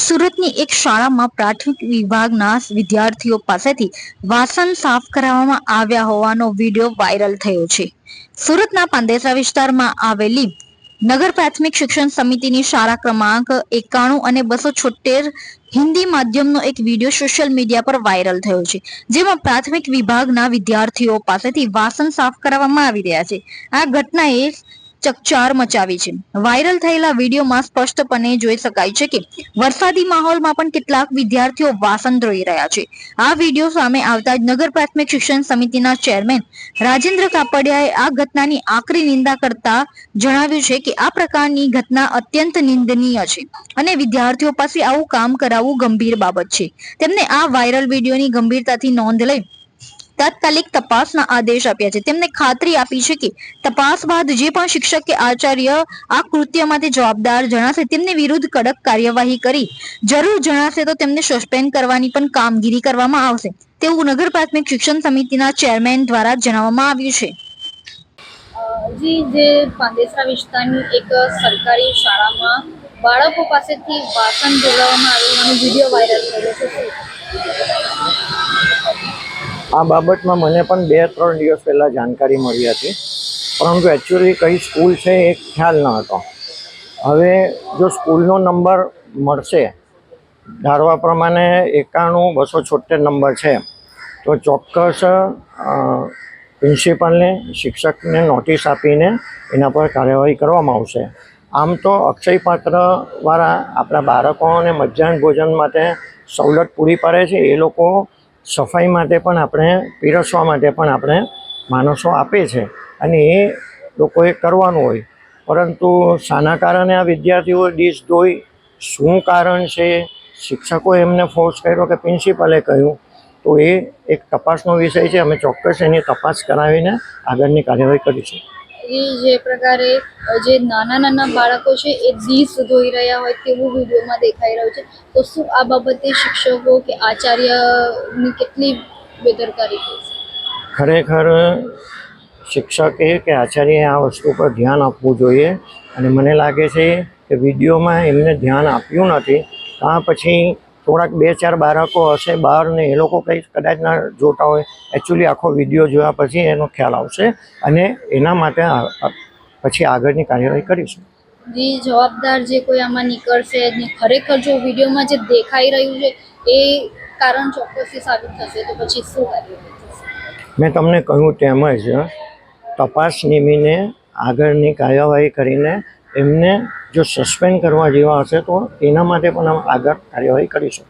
સુરતની એક શાળામાં પ્રાથમિક વિભાગના વિદ્યાર્થીઓ પાસેથી વાસણ સાફ કરાવવામાં આવ્યા હોવાનો વીડિયો વાયરલ થયો છે. સુરતના પાંદેસરા વિસ્તારમાં આવેલી નગર પ્રાથમિક શિક્ષણ સમિતિની શાળા ક્રમાંક એકાણું અને બસો છોતેર હિન્દી માધ્યમનો એક વીડિયો સોશિયલ મીડિયા પર વાયરલ થયો છે, જેમાં પ્રાથમિક વિભાગના વિદ્યાર્થીઓ પાસેથી વાસણ સાફ કરાવવામાં આવી રહ્યા છે. આ ઘટનાએ ચકચાર મચાવી છે. વાયરલ થયેલા વિડીયોમાં સ્પષ્ટપણે જોઈ શકાય છે કે વરસાદી માહોલમાં પણ કેટલાક વિદ્યાર્થીઓ વાસણ ધોઈ રહ્યા છે. આ વીડિયો સામે આવતા જ નગર પ્રાથમિક શિક્ષણ સમિતિના ચેરમેન રાજેન્દ્ર કાપડિયાએ આ ઘટનાની આકરી નિંદા કરતા જણાવ્યું છે કે આ પ્રકારની ઘટના અત્યંત નિંદનીય છે અને વિદ્યાર્થીઓ પાસે આવું કામ કરાવવું ગંભીર બાબત છે. તેમને આ વાયરલ વિડીયોની ગંભીરતાથી નોંધ લઈ તાત્કાલિક તપાસના આદેશ આપ્યા છે. તેમને ખાતરી આપી છે કે તપાસ બાદ જે પણ શિક્ષક કે આચાર્ય આ કૃત્ય માટે જવાબદાર જણાશે, તેમની વિરુદ્ધ કડક કાર્યવાહી કરી. જરૂર જણાશે તો તેમને સસ્પેન્ડ કરવાની પણ કામગીરી કરવામાં આવશે. તેવું નગર પ્રાથમિક શિક્ષણ સમિતિના ચેરમેન દ્વારા જણાવવામાં આવ્યું છે. જી, જે પાંદેસરા વિસ્તારની એક સરકારી શાળામાં બાળકો પાસેથી વાસણ ધોવડાવવામાં આવ્યું વીડિયો વાયરલ થયેલો છે? આ બાબતમાં મને પણ બે ત્રણ દિવસ પહેલાં જાણકારી મળી હતી. પરંતુ એકચ્યુઅલી કઈ સ્કૂલ છે એ ખ્યાલ ન હતો. હવે જો સ્કૂલનો નંબર મળશે, ધારવા પ્રમાણે એકાણું બસો છોતેર નંબર છે, તો ચોક્કસ પ્રિન્સિપાલને, શિક્ષકને નોટિસ આપીને એના પર કાર્યવાહી કરવામાં આવશે. આમ તો અક્ષય પાત્રવાળા આપણા બાળકોને મધ્યાહન ભોજન માટે સવલત પૂરી પાડે છે. એ લોકો સફાઈ માટે પણ આપણે, પીરસવા માટે પણ આપણે માણસો આપે છે અને એ લોકોએ કરવાનું હોય. પરંતુ શાના કારણે આ વિદ્યાર્થીઓ ડીશ ધોઈ શું કારણ છે? શિક્ષકોએ એમને ફોર્સ કર્યો કે પ્રિન્સિપાલે કહ્યું? તો એ એક તપાસનો વિષય છે. અમે ચોક્કસ એની તપાસ કરાવીને આગળની કાર્યવાહી કરીશું. જી જે પ્રકારે જે નાના નાના બાળકો છે એ ડીશ ધોઈ રહ્યા હોય તેવું વિડીયોમાં દેખાઈ રહ્યું છે. તો શું આ બાબતે શિક્ષકો કે આચાર્યની કેટલી બેદરકારી ખરેખર શિક્ષકે કે આચાર્યએ આ વસ્તુ પર ધ્યાન આપવું જોઈએ અને મને લાગે છે કે વિડીયોમાં એમને ધ્યાન આપ્યું નથી. આ પછી થોડાક બે ચાર બાળકો હશે બહાર ને એ લોકો કંઈ કદાચ ના જોતા હોય. એકચ્યુઅલી આખો વીડિયો જોયા પછી એનો ખ્યાલ આવશે અને એના માટે પછી આગળની કાર્યવાહી કરીશું. જે જવાબદાર જે કોઈ આમાં નીકળશે ને ખરેખર જો વિડીયોમાં જે દેખાઈ રહ્યું છે એ કારણ ચોક્કસથી સાબિત થશે તો પછી શું કાર્યવાહી મેં તમને કહ્યું તેમ જ તપાસ નિમીને આગળની કાર્યવાહી કરીને એમને જો સસ્પેન્ડ કરવા જેવા હશે તો એના માટે પણ આગળ કાર્યવાહી કરીશું.